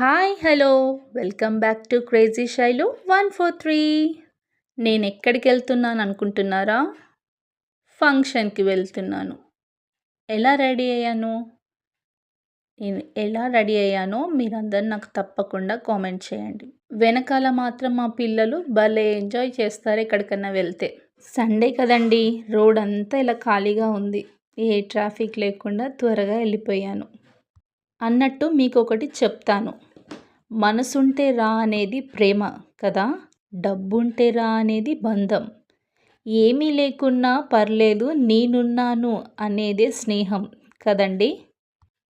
Hi hello. Welcome back to crazy Shailu one four three. నేను ఎక్కడికి వెళ్తున్నాను అనుకుంటున్నారా? ఫంక్షన్కి వెళ్తున్నాను. ఎలా రెడీ అయ్యాను? నేను ఎలా రెడీ అయ్యానో మీరందరూ నాకు తప్పకుండా కామెంట్ చేయండి. వెనకాల మాత్రం మా పిల్లలు భలే ఎంజాయ్ చేస్తారు ఎక్కడికన్నా వెళ్తే. సండే కదండి రోడ్ అంతా ఇలా ఖాళీగా ఉంది. ఏ ట్రాఫిక్ లేకుండా త్వరగా వెళ్ళిపోయాను. అన్నట్టు మీకు ఒకటి చెప్తాను. మనసుంటే రా అనేది ప్రేమ కదా? డబ్బుంటే రా అనేది బంధం. ఏమీ లేకున్నా పర్లేదు నేనున్నాను అనేదే స్నేహం కదండి?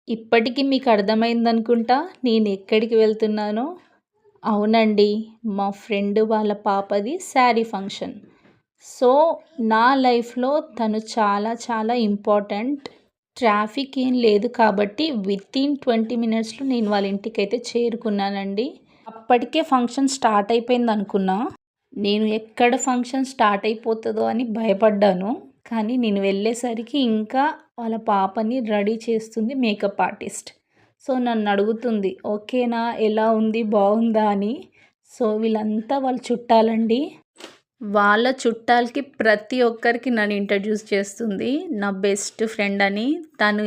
ఇప్పటికీ మీకు అర్థమైందనుకుంటా నేను ఎక్కడికి వెళ్తున్నానో? అవునండి మా ఫ్రెండ్ వాళ్ళ పాపది శారీ ఫంక్షన్. సో నా లైఫ్లో తను చాలా చాలా ఇంపార్టెంట్ ట్రాఫిక్ ఏం లేదు కాబట్టి విత్ ఇన్ ట్వంటీ మినిట్స్లో నేను వాళ్ళ ఇంటికి అయితే చేరుకున్నానండి. అప్పటికే ఫంక్షన్ స్టార్ట్ అయిపోయింది అనుకున్నా. నేను ఎక్కడ ఫంక్షన్ స్టార్ట్ అయిపోతుందో అని భయపడ్డాను. కానీ నేను వెళ్ళేసరికి ఇంకా వాళ్ళ పాపని రెడీ చేస్తుంది మేకప్ ఆర్టిస్ట్. సో నన్ను అడుగుతుంది ఓకేనా? ఎలా ఉంది? బాగుందా? అని. సో వీళ్ళంతా వాళ్ళు చుట్టాలండి. వాళ్ళ చుట్టాలకి ప్రతి ఒక్కరికి నన్ను ఇంట్రడ్యూస్ చేస్తుంది. నా బెస్ట్ ఫ్రెండ్ అని. తను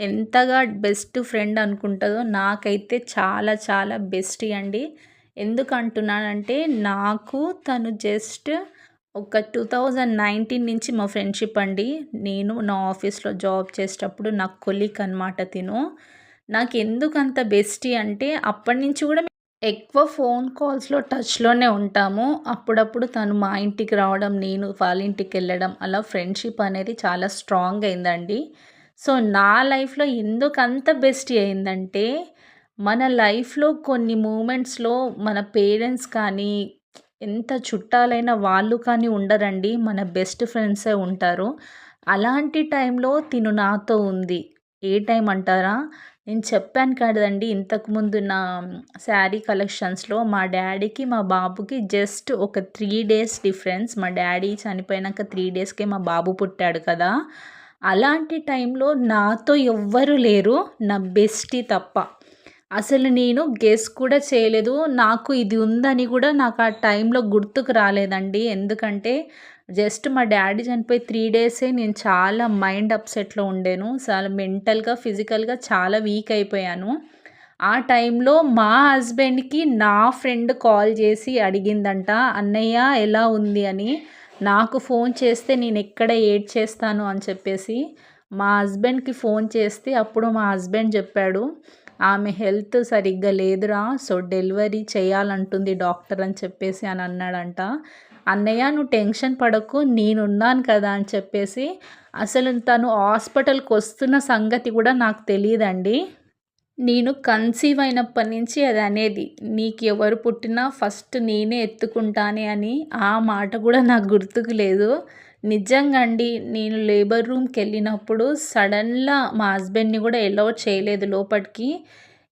ఎంతగా బెస్ట్ ఫ్రెండ్ అనుకుంటుందో నాకైతే చాలా చాలా బెస్ట్ అండి. ఎందుకు అంటున్నానంటే నాకు తను జస్ట్ ఒక టూ థౌజండ్ నైన్టీన్ నుంచి మా ఫ్రెండ్షిప్ అండి. నేను నా ఆఫీస్లో జాబ్ చేసేటప్పుడు నా కొలిక్ అనమాట తిను. నాకు ఎందుకు అంత బెస్టీ అంటే అప్పటి నుంచి కూడా ఎక్కువ ఫోన్ కాల్స్లో టచ్లోనే ఉంటాము. అప్పుడప్పుడు తను మా ఇంటికి రావడం నేను వాళ్ళ ఇంటికి వెళ్ళడం అలా ఫ్రెండ్షిప్ అనేది చాలా స్ట్రాంగ్ అయిందండి. సో నా లైఫ్లో ఎందుకు అంత బెస్ట్ అయిందంటే మన లైఫ్లో కొన్ని మూమెంట్స్లో మన పేరెంట్స్ కానీ ఎంత చుట్టాలైన వాళ్ళు కానీ ఉండరండి. మన బెస్ట్ ఫ్రెండ్సే ఉంటారు. అలాంటి టైంలో తిను నాతో ఉంది. ఏ టైం అంటారా? నేను చెప్పాను కదండి ఇంతకుముందు నా శారీ కలెక్షన్స్లో మా డాడీకి మా బాబుకి జస్ట్ ఒక త్రీ డేస్ డిఫరెన్స్. మా డాడీ చనిపోయినాక త్రీ డేస్కే మా బాబు పుట్టాడు కదా. అలాంటి టైంలో నాతో ఎవ్వరు లేరు. నా బెస్టీ తప్ప. అసలు నేను గెస్ కూడా చేయలేదు. నాకు ఇది ఉందని కూడా నాకు ఆ టైంలో గుర్తుకు రాలేదండి. ఎందుకంటే జస్ట్ మా డాడీ చనిపోయి త్రీ డేసే నేను చాలా మైండ్ అప్సెట్లో ఉండేను. చాలా మెంటల్గా ఫిజికల్గా చాలా వీక్ అయిపోయాను. ఆ టైంలో మా హస్బెండ్కి నా ఫ్రెండ్ కాల్ చేసి అడిగిందంట అన్నయ్య ఎలా ఉంది? అని. నాకు ఫోన్ చేస్తే నేను ఎక్కడ ఏడ్ చేస్తాను అని చెప్పేసి మా హస్బెండ్కి ఫోన్ చేస్తే అప్పుడు మా హస్బెండ్ చెప్పాడు ఆమె హెల్త్ సరిగ్గా లేదురా సో డెలివరీ చేయాలంటుంది డాక్టర్ అని చెప్పేసి అని అన్నాడంట. అన్నయ్య నువ్వు టెన్షన్ పడకు నేనున్నాను కదా అని చెప్పేసి అసలు తను హాస్పిటల్కి వస్తున్న సంగతి కూడా నాకు తెలియదండి. నేను కన్సీవ్ అయినప్పటి నుంచి అది అనేది నీకు ఎవరు పుట్టినా ఫస్ట్ నేనే ఎత్తుకుంటానే అని ఆ మాట కూడా నాకు గుర్తుకు లేదు. నిజంగా అండి నేను లేబర్ రూమ్కి వెళ్ళినప్పుడు సడన్గా మా హస్బెండ్ని కూడా ఎలవ్ చేయలేదు లోపలికి.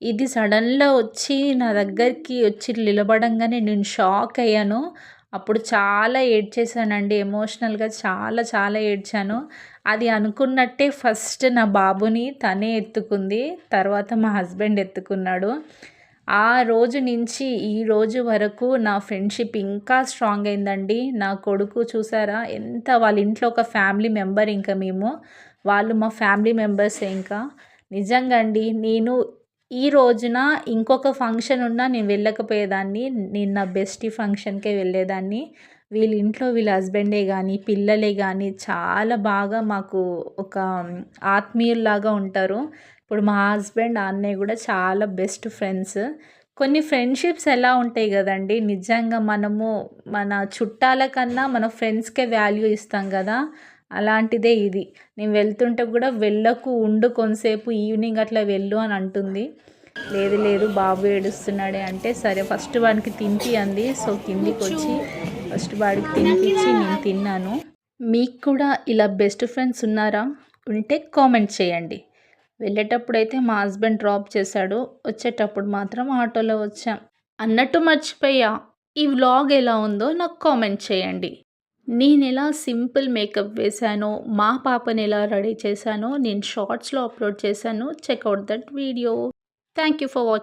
ఇది సడన్గా వచ్చి నా దగ్గరికి వచ్చి నిలబడంగానే నేను షాక్ అయ్యాను. అప్పుడు చాలా ఏడ్చేసానండి ఎమోషనల్గా చాలా చాలా ఏడ్చాను. అది అనుకున్నట్టే ఫస్ట్ నా బాబుని తనే ఎత్తుకుంది తర్వాత మా హస్బెండ్ ఎత్తుకున్నాడు. ఆ రోజు నుంచి ఈ రోజు వరకు నా ఫ్రెండ్షిప్ ఇంకా స్ట్రాంగ్ అయిందండి. నా కొడుకు చూసారా? ఎంత వాళ్ళ ఇంట్లో ఒక ఫ్యామిలీ మెంబర్ ఇంకా మేము. వాళ్ళు మా ఫ్యామిలీ మెంబర్సే ఇంకా. నిజంగా అండి నేను ఈ రోజున ఇంకొక ఫంక్షన్ ఉన్నా నేను వెళ్ళకపోయేదాన్ని. నేను నా ఫంక్షన్కే వెళ్ళేదాన్ని. వీళ్ళ ఇంట్లో వీళ్ళ హస్బెండే కానీ పిల్లలే కానీ చాలా బాగా మాకు ఒక ఆత్మీయుల్లాగా ఉంటారు. ఇప్పుడు మా హస్బెండ్ అన్నయ్య కూడా చాలా బెస్ట్ ఫ్రెండ్స్. కొన్ని ఫ్రెండ్షిప్స్ ఎలా ఉంటాయి కదండి? నిజంగా మనము మన చుట్టాల కన్నా మన ఫ్రెండ్స్కే వాల్యూ ఇస్తాం కదా? అలాంటిదే ఇది. నేను వెళ్తుంటే కూడా వెళ్ళకు ఉండు కొంతసేపు ఈవినింగ్ అట్లా వెళ్ళు అని అంటుంది. లేదు లేదు బాబు ఏడుస్తున్నాడే అంటే సరే ఫస్ట్ వాడికి తినిపి అంది సో కిందికి వచ్చి ఫస్ట్ వాడికి తినిపించి నేను తిన్నాను. మీకు కూడా ఇలా బెస్ట్ ఫ్రెండ్స్ ఉన్నారా? ఉంటే కామెంట్ చేయండి. వెళ్ళేటప్పుడు అయితే మా హస్బెండ్ డ్రాప్ చేశాడు. వచ్చేటప్పుడు మాత్రం ఆటోలో వచ్చాం. అన్నట్టు మర్చిపోయా. ఈ వ్లాగ్ ఎలా ఉందో నాకు కామెంట్ చేయండి. నేను ఎలా సింపుల్ మేకప్ వేశానో మా పాపని ఎలా రెడీ చేశానో నేను షార్ట్స్లో అప్లోడ్ చేశాను. Check out that video. Thank you for watching